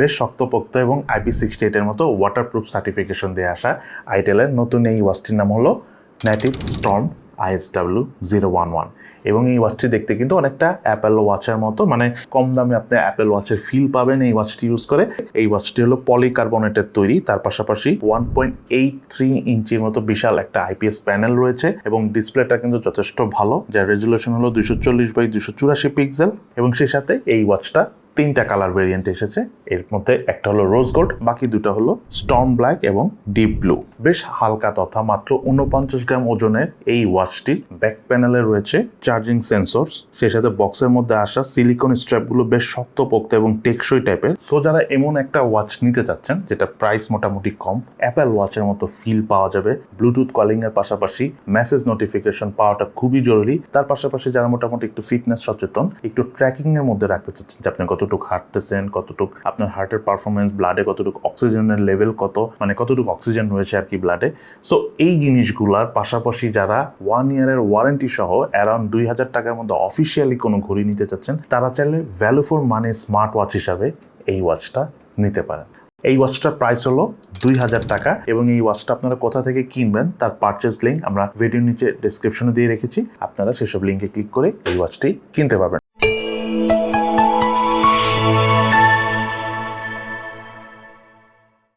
বেশ শক্তপোক্ত এবং আইপি সিক্সটি এইটের মতো ওয়াটারপ্রুফ সার্টিফিকেশন দিয়ে আসা আইটেলের নতুন এই ওয়াচটির নাম হলো native storm ISW zero one one এবং এই ওয়াচটি দেখতে কিন্তু অনেকটা অ্যাপেল ওয়াচের মতো মানে কম দামে আপনি অ্যাপেল ওয়াচের ফিল পাবেন এই ওয়াচটি ইউজ করে। এই ওয়াচটি হলো পলিকার্বনেটের তৈরি, তার পাশাপাশি ওয়ান পয়েন্ট এইট থ্রি ইঞ্চির মতো বিশাল একটা আইপিএস প্যানেল রয়েছে এবং ডিসপ্লেটা কিন্তু যথেষ্ট ভালো, যার রেজুলেশন হলো দুশো চল্লিশ বাই দুশো চুরাশি পিক্সেল এবং সেই সাথে এই ওয়াচটা তিনটা কালার ভেরিয়েন্ট এসেছে। এর মধ্যে একটা হলো রোজ গোল্ড বাকি দুটো হলো স্টর্ম ব্ল্যাক এবং ডিপ ব্লু বেশ হালকা তথা মাত্র উনপঞ্চাশ গ্রাম ওজনের এই ওয়াচটি ব্যাক প্যানেলে রয়েছে চার্জিং সেন্সরস সেই সাথে বক্সের মধ্যে আসা সিলিকন স্ট্র্যাপগুলো বেশ শক্তপোক্ত এবং টেকসই টাইপের সো যারা এমন একটা ওয়াচ নিতে চাচ্ছেন, যেটা প্রাইস মোটামুটি কম অ্যাপেল ওয়াচের মতো ফিল পাওয়া যাবে। ব্লুটুথ কলিং এর পাশাপাশি মেসেজ নোটিফিকেশন পাওয়াটা খুবই জরুরি। তার পাশাপাশি যারা মোটামুটি একটু ফিটনেস সচেতন, একটু ট্র্যাকিং এর মধ্যে রাখতে চাচ্ছেন, যে আপনি কতটুকু হাঁটতেছেন কতটুকু আপনার হার্টের পারফরমেন্স ব্লাডে কতটুকু অক্সিজেনের লেভেল কত মানে কতটুকু অক্সিজেন রয়েছে আর কি ব্লাডে সো এই জিনিসগুলার পাশাপাশি যারা ওয়ান ইয়ারের ওয়ারেন্টি সহ অ্যারাউন্ড দুই হাজার টাকার মধ্যে অফিসিয়ালি কোনো ঘড়ি নিতে চাচ্ছেন, তারা চাইলে ভ্যালু ফর মানে স্মার্ট ওয়াচ হিসাবে এই ওয়াচটা নিতে পারেন। এই ওয়াচটার প্রাইস হলো দুই হাজার টাকা এবং এই ওয়াচটা আপনারা কোথা থেকে কিনবেন তার পারচেস লিঙ্ক আমরা ভিডিও নিচে ডিসক্রিপশনে দিয়ে রেখেছি। আপনারা সেসব লিঙ্কে ক্লিক করে এই ওয়াচটি কিনতে পারবেন।